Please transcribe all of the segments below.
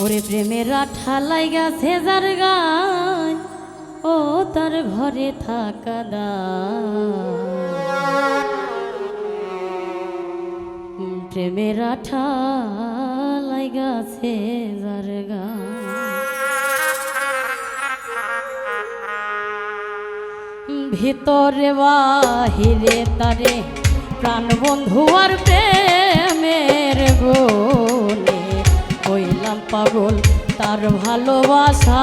ওরে প্রেমেরা ঠালাই গাছে যার গায় ও তার ঘরে থাকা দায় প্রেমেরা ঠালাই গাছে যার ভিতরে বাহিরে তারে প্রাণ বন্ধু আর প্রেমের গুণে হইলাম পাগল তার ভালোবাসা।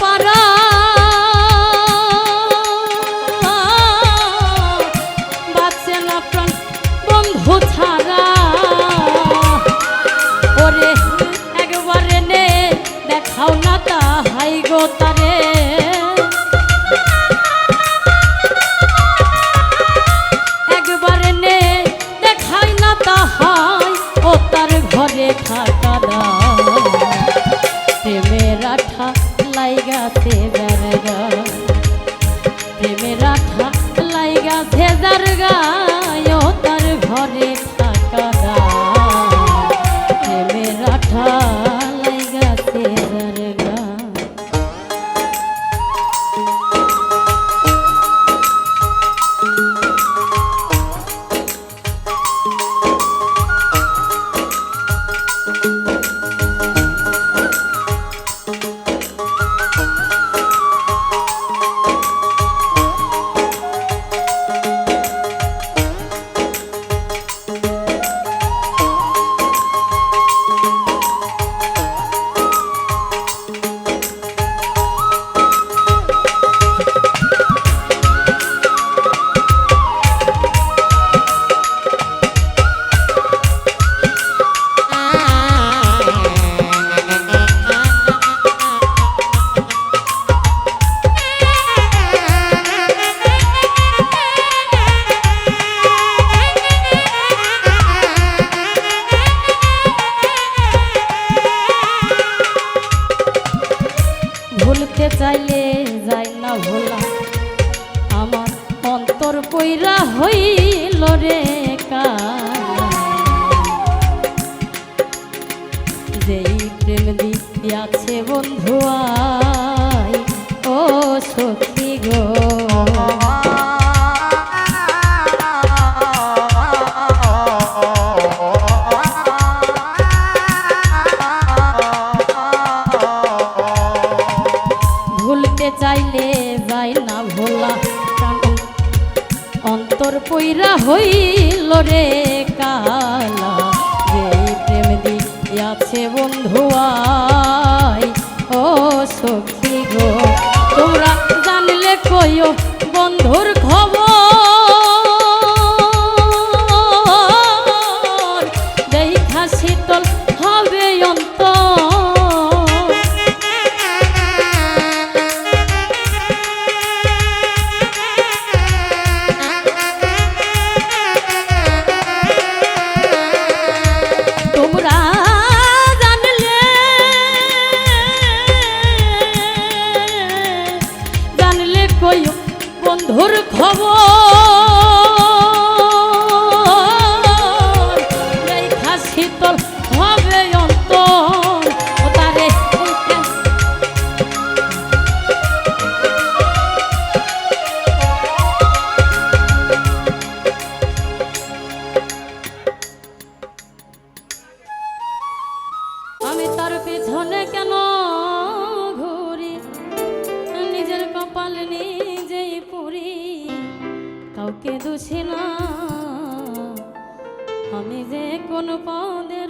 পারা বাঁচে না প্রাণ বন্ধু ছাড়া। ভোলা আমার অন্তর কইরা হইল রে। যেই প্রেম দিয়াছে বন্ধু আই ও সত্যি গো যাই না ভোলা অন্তর পৈরা হইল রে কালা। এই প্রেম দিয়াছে বন্ধু ও সখী গো। তোমরা জানলে কইও বন্ধুর আমি তার পিছনে কেন ঘুরি? নিজের কপাল নিজেই পুরি। কাউকে দোষী না। আমি যে কোন পদে